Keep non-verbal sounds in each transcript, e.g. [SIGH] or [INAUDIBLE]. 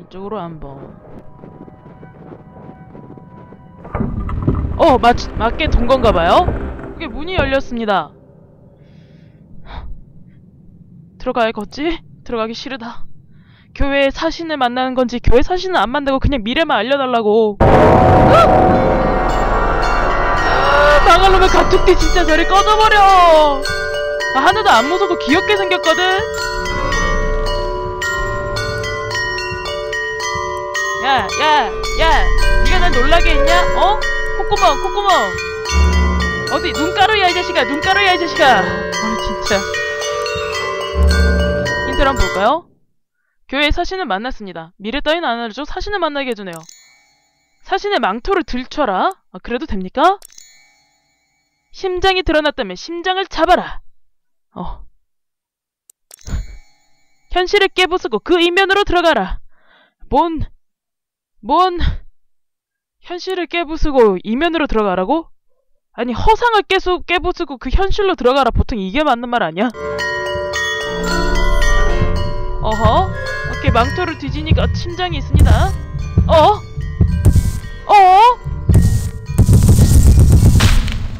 이쪽으로 한번. 어, 맞, 맞게 돈 건가 봐요? 그게 문이 열렸습니다. 들어가야겠지? 들어가기 싫으다. 교회에 사신을 만나는 건지 교회 사신은 안 만나고 그냥 미래만 알려달라고. 아, 망할 놈의 가툭띠 진짜 저리 꺼져버려. 아, 하나도 안 무서고 귀엽게 생겼거든. 야, 야, 야, 네가 날 놀라게 했냐? 어? 콧구멍, 콧구멍. 어디 눈가루야 이 자식아, 눈가루야 이 자식아. 아 진짜. 힌트를 한번 볼까요? 교회에 사신을 만났습니다. 미래 따윈 안 알려줘 사신을 만나게 해주네요. 사신의 망토를 들춰라. 아, 그래도 됩니까? 심장이 드러났다면 심장을 잡아라. 어. [LAUGHS] 현실을 깨부수고 그 이면으로 들어가라. 뭔, 뭔, 현실을 깨부수고 이면으로 들어가라고? 아니, 허상을 깨수, 깨부수고 그 현실로 들어가라. 보통 이게 맞는 말 아니야? 어허. 오케이, 망토를 뒤지니까 심장이 있습니다. 어? 어?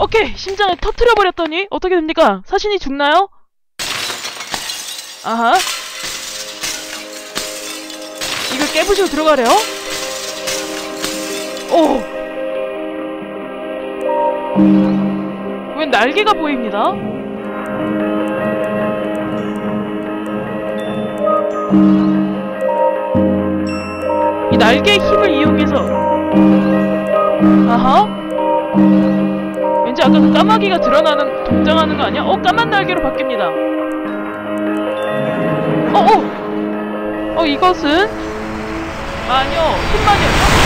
오케이, 심장을 터트려버렸더니 어떻게 됩니까? 사신이 죽나요? 아하. 이걸 깨부시고 들어가래요? 오! 웬 날개가 보입니다? 이 날개의 힘을 이용해서 아하 왠지 아까 그 까마귀가 드러나는 동장하는 거 아니야? 어 까만 날개로 바뀝니다 어어 어 이것은 마녀 흰마녀죠?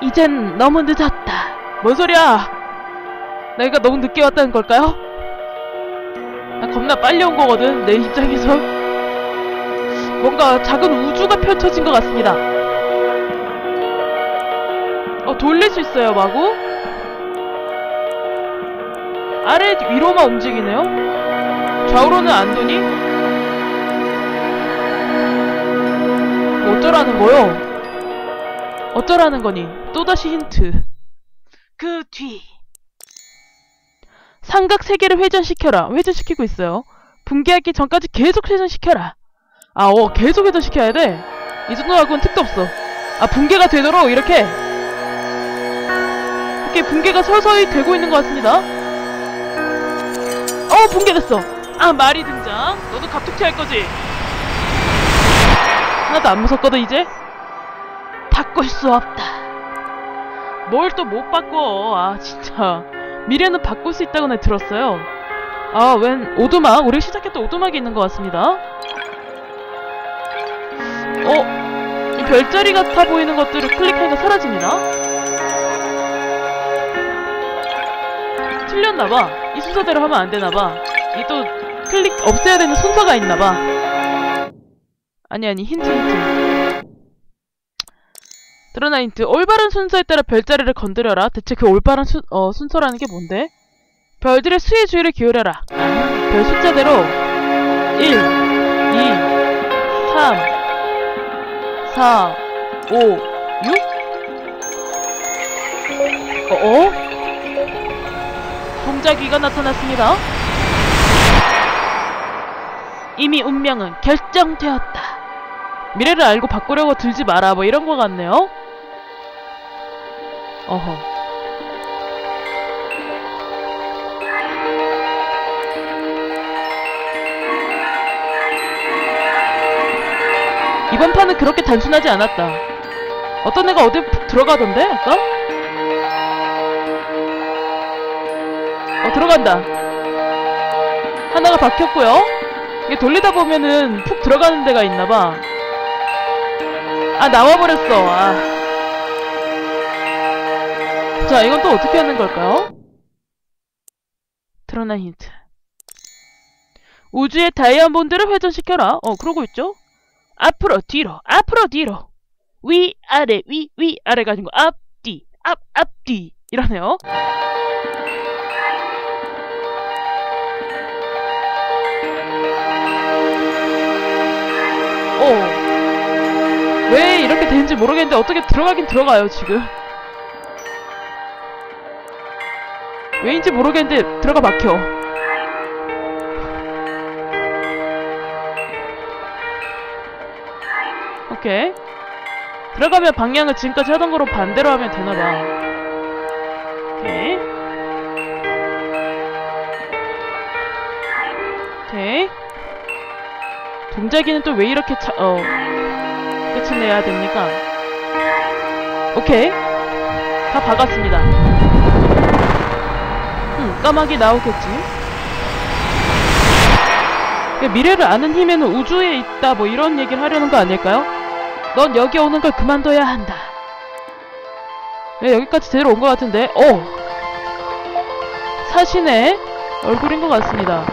이젠 너무 늦었다 뭔 소리야 내가 너무 늦게 왔다는 걸까요? 나 겁나 빨리 온 거거든 내 입장에서 뭔가 작은 우주가 펼쳐진 것 같습니다. 어, 돌릴 수 있어요, 마구? 아래 위로만 움직이네요? 좌우로는 안 도니? 뭐 어쩌라는 거요? 어쩌라는 거니? 또다시 힌트. 그 뒤. 삼각 세 개를 회전시켜라. 회전시키고 있어요. 붕괴하기 전까지 계속 회전시켜라. 아, 어, 계속 회전시켜야 돼. 이 정도하고는 특도 없어. 아, 붕괴가 되도록 이렇게. 이렇게 붕괴가 서서히 되고 있는 것 같습니다. 어, 붕괴됐어. 아, 말이 등장. 너도 갑툭튀 할 거지? 하나도 안 무섭거든, 이제? 바꿀 수 없다. 뭘 또 못 바꿔. 아, 진짜. 미래는 바꿀 수 있다고 내 들었어요. 아, 웬 오두막? 우리 시작했던 오두막이 있는 것 같습니다. 어? 이 별자리 같아 보이는 것들을 클릭하니까 사라집니다. 틀렸나봐. 이 순서대로 하면 안 되나봐. 이 또 클릭 없애야 되는 순서가 있나봐. 아니 아니 힌트 힌트. 드러나 힌트. 올바른 순서에 따라 별자리를 건드려라. 대체 그 올바른 순, 어, 순서라는 게 뭔데? 별들의 수의 주의를 기울여라. 별 숫자대로 1, 2, 3, 4, 5, 6? 어 어? 동작위가 나타났습니다. 이미 운명은 결정되었다. 미래를 알고 바꾸려고 들지 마라. 뭐 이런 거 같네요. 어허. 이번 판은 그렇게 단순하지 않았다. 어떤 애가 어디 푹 들어가던데, 아까? 어, 들어간다. 하나가 박혔고요. 이게 돌리다 보면은 푹 들어가는 데가 있나봐. 아, 나와버렸어. 아. 자, 이건 또 어떻게 하는 걸까요? 드러난 힌트. 우주의 다이아몬드를 회전시켜라. 어, 그러고 있죠? 앞으로 뒤로 앞으로 뒤로 위 아래 위 위 아래가 아니고 앞 뒤 앞 앞 뒤 이러네요. 오 이렇게 되는지 모르겠는데 어떻게 들어가긴 들어가요 지금 왜인지 모르겠는데 들어가 막혀. 오케이. 들어가면 방향을 지금까지 하던 거로 반대로 하면 되나봐. 오케이. 오케이. 동작이는 또 왜 이렇게 차, 어 끝을 내야 됩니까? 오케이. 다 박았습니다. 음 까마귀 나오겠지? 미래를 아는 힘에는 우주에 있다 뭐 이런 얘기를 하려는 거 아닐까요? 넌 여기 오는 걸 그만둬야 한다. 네, 여기까지 제대로 온 것 같은데? 어! 사신의 얼굴인 것 같습니다.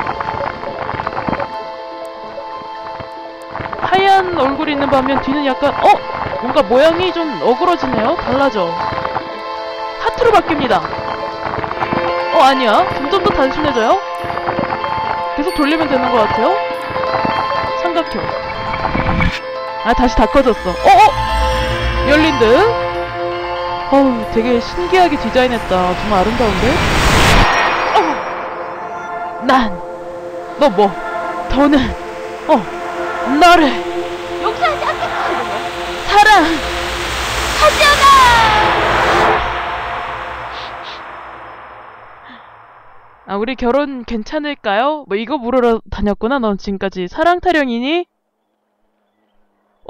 하얀 얼굴이 있는 반면 뒤는 약간 어? 뭔가 모양이 좀 어그러지네요? 달라져. 하트로 바뀝니다 어 아니야 점점 더 단순해져요? 계속 돌리면 되는 것 같아요? 삼각형 아 다시 다 꺼졌어 어어! 열린 듯? 어우 되게 신기하게 디자인했다 정말 아름다운데? 어! 난! 너 뭐? 더는! 어! 너를 용서하지 않겠다. 사랑! 아, 우리 결혼 괜찮을까요? 뭐 이거 물으러 다녔구나, 넌 지금까지. 사랑 타령이니?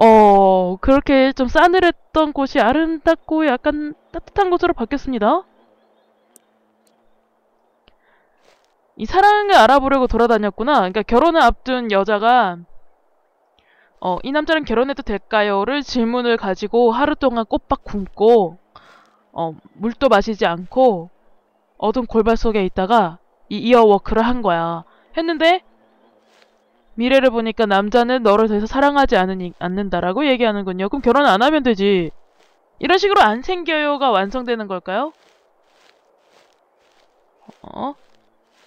어, 그렇게 좀 싸늘했던 곳이 아름답고 약간 따뜻한 곳으로 바뀌었습니다. 이 사랑을 알아보려고 돌아다녔구나. 그러니까 결혼을 앞둔 여자가 어, 이 남자랑 결혼해도 될까요?를 질문을 가지고 하루 동안 꼬박 굶고 어, 물도 마시지 않고 어두운 골반 속에 있다가 이 이어워크를 한 거야. 했는데 미래를 보니까 남자는 너를 더 이상 사랑하지 않으니, 않는다라고 얘기하는군요. 그럼 결혼 안 하면 되지. 이런 식으로 안 생겨요가 완성되는 걸까요? 어?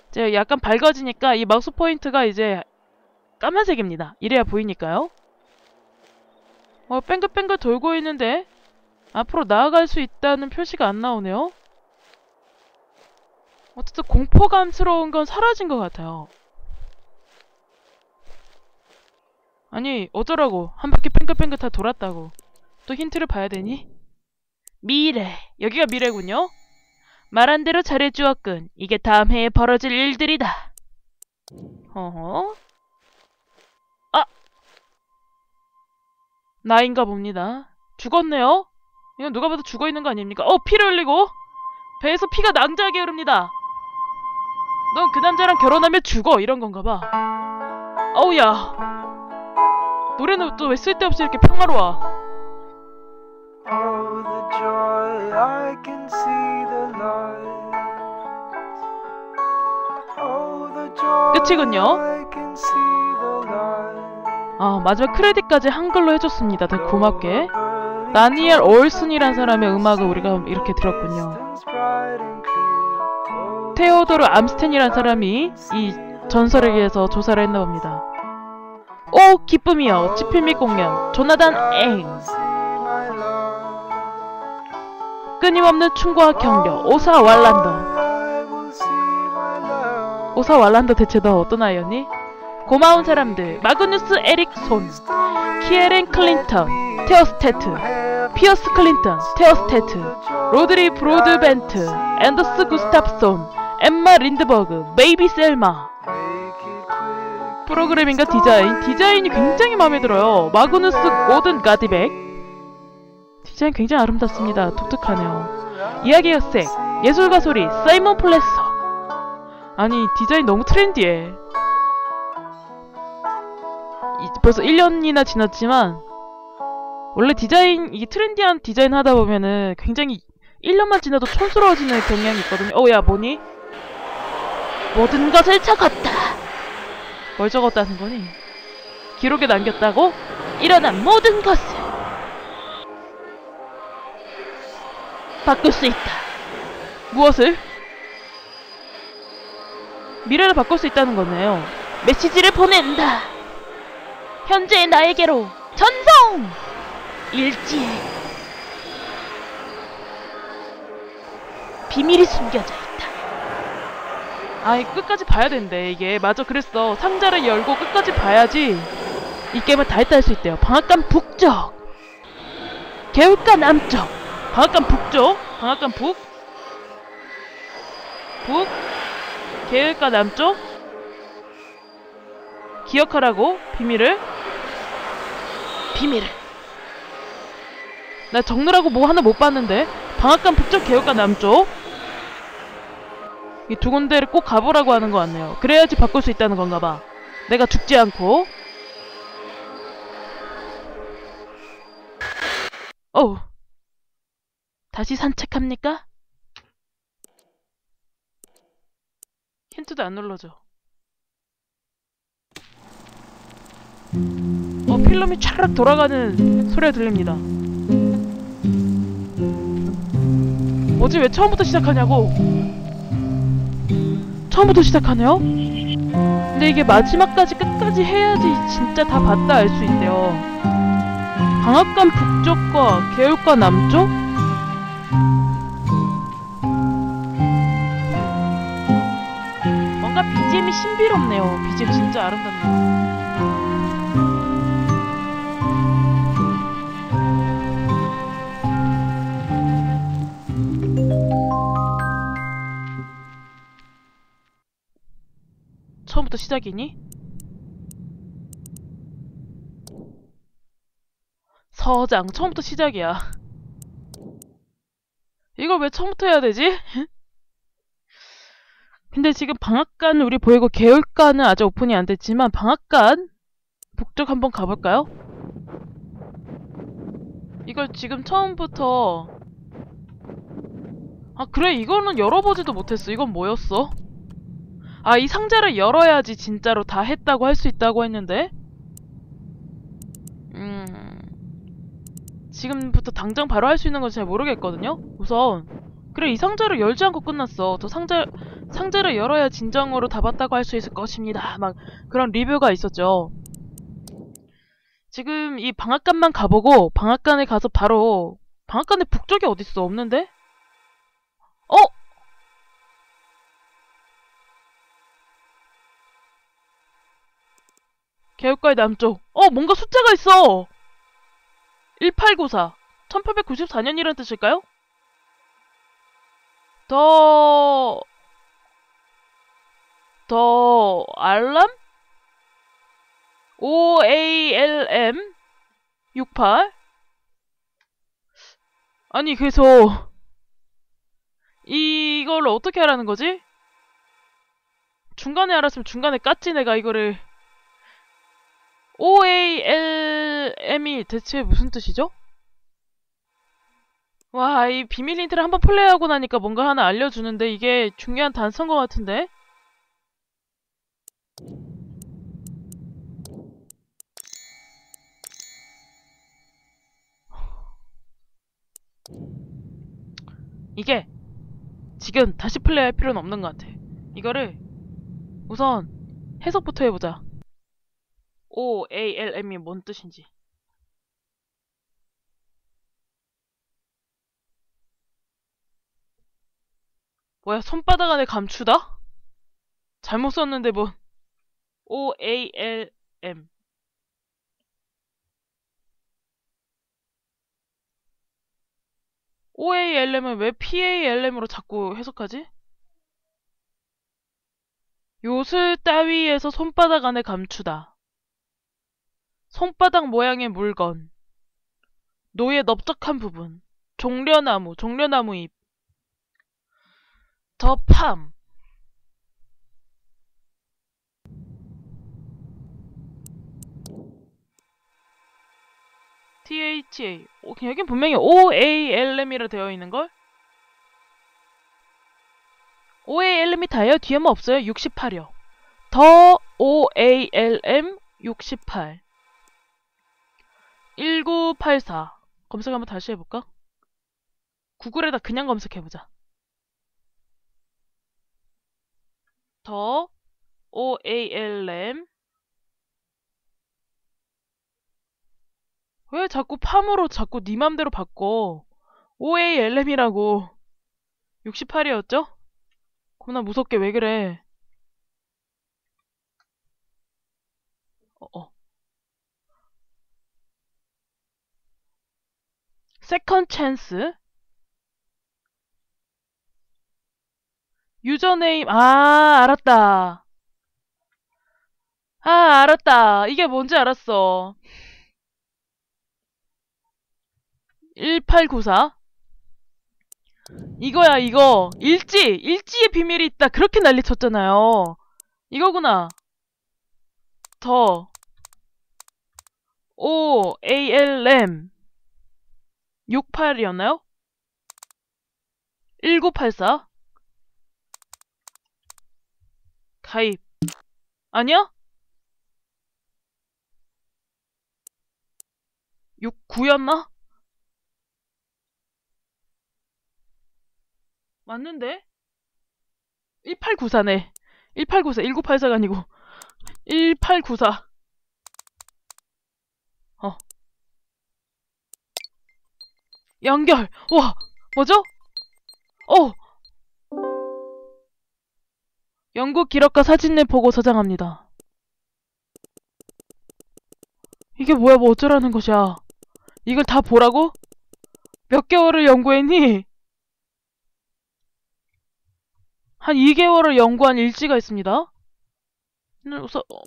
이제 약간 밝아지니까 이 마우스 포인트가 이제 까만색입니다. 이래야 보이니까요. 어, 뺑글뺑글 돌고 있는데 앞으로 나아갈 수 있다는 표시가 안 나오네요. 어쨌든 공포감스러운 건 사라진 것 같아요. 아니 어쩌라고. 한 바퀴 뺑글뺑글 다 돌았다고. 또 힌트를 봐야 되니? 미래. 여기가 미래군요. 말한 대로 잘해주었군. 이게 다음 해에 벌어질 일들이다. 어허. 아! 나인가 봅니다. 죽었네요? 이건 누가 봐도 죽어있는 거 아닙니까? 어 피를 흘리고? 배에서 피가 낭자하게 흐릅니다 넌 그 남자랑 결혼하면 죽어. 이런 건가 봐. 어우야. 노래는 또 왜 쓸데없이 이렇게 평화로워 Oh, the joy, I can see the light. Oh, the joy, 끝이군요. I can see the light. 아 마지막 크레딧까지 한글로 해줬습니다. 되게 고맙게. 다니엘 올슨이란 사람의 음악을 우리가 이렇게 들었군요 테오도르 암스텐이란 사람이 이 전설에 의해서 조사를 했나 봅니다. 오 기쁨이여. 지필 및 공연. 조나단 love. 끊임없는 충고와 격려. 오사 왈란더. 오사 왈란더 대체 너 어떤 아이였니? 고마운 사람들. 마그누스 에릭 손. 키에렌 클린턴. 테어스테트. 피어스 클린턴. 테어스테트. 로드리 브로드벤트. 앤더스 구스탑손 엠마 린드버그 메이비 셀마. 프로그래밍과 디자인? 디자인이 굉장히 마음에 들어요. 마그누스 고든 가디백. 디자인 굉장히 아름답습니다. 독특하네요. 이야기 역색 예술가 소리 사이먼 플래서. 아니 디자인 너무 트렌디해. 이- 벌써 1년이나 지났지만 원래 디자인 이게 트렌디한 디자인 하다 보면은 굉장히 1년만 지나도 촌스러워지는 경향이 있거든요. 어야 뭐니? 모든 것을 적었다 뭘 적었다는 거니? 기록에 남겼다고? 일어난 모든 것을 바꿀 수 있다. 무엇을? 미래를 바꿀 수 있다는 거네요. 메시지를 보낸다. 현재의 나에게로 전송! 일지에 비밀이 숨겨져 있다. 아이 끝까지 봐야 된대 이게. 맞아 그랬어. 상자를 열고 끝까지 봐야지. 이 게임을 다 했다 할 수 있대요. 방앗간 북쪽 개울가 남쪽 방앗간 북쪽 방앗간 북? 북, 개울가 남쪽? 기억하라고 비밀을? 비밀을. 나 적느라고 뭐 하나 못 봤는데. 방앗간 북쪽 개울가 남쪽 이 두 군데를 꼭 가보라고 하는 것 같네요. 그래야지 바꿀 수 있다는 건가 봐. 내가 죽지 않고. 어우. 다시 산책합니까? 힌트도 안 눌러줘. 어 필름이 촤락 돌아가는 소리가 들립니다. 뭐지? 왜 처음부터 시작하냐고 처음부터 시작하네요? 근데 이게 마지막까지 끝까지 해야지 진짜 다 봤다 알 수 있대요 방앗간 북쪽과 개울가 남쪽? 뭔가 BGM이 신비롭네요 BGM 진짜 아름답네요 시작이니? 서장 처음부터 시작이야 이걸 왜 처음부터 해야 되지? [LAUGHS] 근데 지금 방앗간 우리 보이고 개울가는 아직 오픈이 안 됐지만 방앗간 북쪽 한번 가볼까요? 이걸 지금 처음부터 아 그래 이거는 열어보지도 못했어 이건 뭐였어? 아, 이 상자를 열어야지 진짜로 다 했다고 할 수 있다고 했는데? 음. 지금부터 당장 바로 할 수 있는 건 잘 모르겠거든요? 우선. 그래, 이 상자를 열지 않고 끝났어. 저 상자, 상자를 열어야 진정으로 다 봤다고 할 수 있을 것입니다. 막, 그런 리뷰가 있었죠. 지금 이 방앗간만 가보고, 방앗간에 가서 바로, 방앗간에 북쪽이 어딨어? 없는데? 어? 개울가의 남쪽. 어, 뭔가 숫자가 있어! 1894. 1894년이라는 뜻일까요? 더, 더, 알람? O-A-L-M? 68? 아니, 그래서, 이걸 어떻게 하라는 거지? 중간에 알았으면 중간에 깠지, 내가 이거를. OALM이 대체 무슨 뜻이죠? 와, 이 비밀 힌트를 한번 플레이하고 나니까 뭔가 하나 알려주는데 이게 중요한 단서인 것 같은데? 이게 지금 다시 플레이할 필요는 없는 것 같아. 이거를 우선 해석부터 해보자. O A L M이 뭔 뜻인지. 뭐야 손바닥 안에 감추다? 잘못 썼는데 뭐 O A L M O A L M은 왜 P A L M으로 자꾸 해석하지? 요술 따위에서 손바닥 안에 감추다. 손바닥 모양의 물건. 노에 넓적한 부분. 종려나무, 종려나무 잎. 더 팜. THA. 어, 여긴 분명히 OALM이라 되어 있는걸? OALM이 다예요? 뒤에 뭐 없어요? 68이요. 더 OALM 68. 1984. 검색 한번 다시 해볼까? 구글에다 그냥 검색해보자. 더 OALM 왜 자꾸 팜으로 자꾸 네 맘대로 바꿔? OALM이라고. 68이었죠? 겁나 무섭게 왜 그래? 세컨 찬스. 유저네임, 아, 알았다. 아, 알았다. 이게 뭔지 알았어. 1894. 이거야, 이거. 일지! 일지의 비밀이 있다. 그렇게 난리 쳤잖아요. 이거구나. 더. O, A, L, M. 68이었나요? 1984. 가입. 아니야? 69였나? 맞는데? 1894네. 1894, 1984가 아니고. 1894. 연결! 와! 뭐죠? 어! 영국 기록과 사진을 보고 저장합니다. 이게 뭐야, 뭐 어쩌라는 것이야. 이걸 다 보라고? 몇 개월을 연구했니? 한 2개월을 연구한 일지가 있습니다.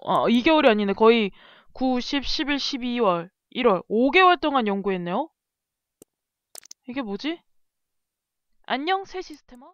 아, 2개월이 아니네. 거의 9, 10, 11, 12월, 1월. 5개월 동안 연구했네요. 이게 뭐지? 안녕, 새 시스테머?